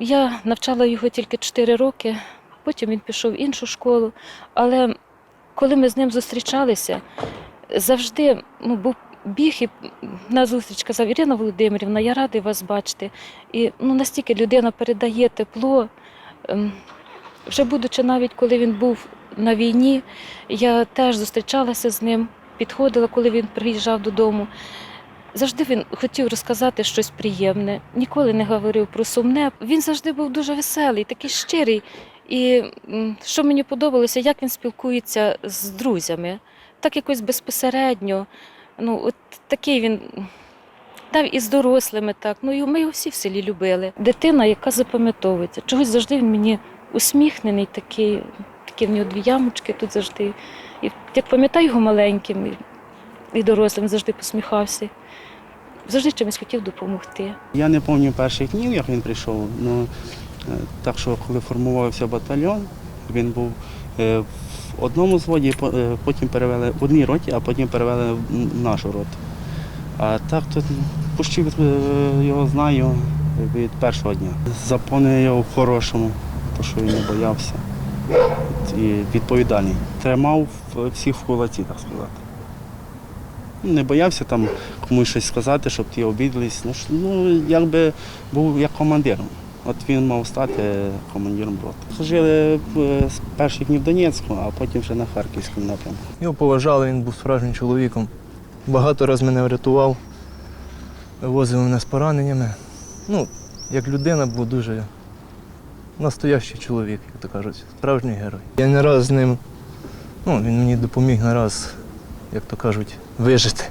Я навчала його тільки 4 роки, потім він пішов в іншу школу. Але коли ми з ним зустрічалися, завжди ну, був біг і на зустріч казав Ірина Володимирівна, я радий вас бачити. І ну, настільки людина передає тепло. Ем, Вже будучи навіть коли він був на війні, я теж зустрічалася з ним, підходила, коли він приїжджав додому. Завжди він хотів розказати щось приємне, ніколи не говорив про сумне. Він завжди був дуже веселий, такий щирий. І що мені подобалося, як він спілкується з друзями, так якось безпосередньо. Ну, от такий він. Та і з дорослими так. Ну і ми його всі в селі любили. Дитина, яка запам'ятовується. Чогось завжди він мені усміхнений, такий, такі в нього дві ямочки тут завжди. І як пам'ятаю його маленьким і, дорослим, завжди посміхався. Завжди чимось хотів допомогти. Я не пам'ятаю перших днів, як він прийшов. Ну, е, так що, коли формувався батальйон, він був е, в одному зводі, е, потім перевели в одній роті, а потім перевели в нашу роту. А так то почти е, його знаю від першого дня. Заповнив його в хорошому, то що він не боявся. І відповідальний. Тримав всіх в кулаці, так сказати. Ну, Не боявся там комусь щось сказати, щоб ті обідались. Ну, ну якби був як командиром. От він мав стати командиром роти. Жили е, з перших днів в Донецьку, а потім вже на Харківському напрямку. Його поважали, він був справжнім чоловіком. Багато разів мене врятував, вивозив мене з пораненнями. Ну, як людина був дуже настоящий чоловік, як то кажуть, справжній герой. Я не раз з ним, ну, він мені допоміг не раз, як то кажуть, вижити.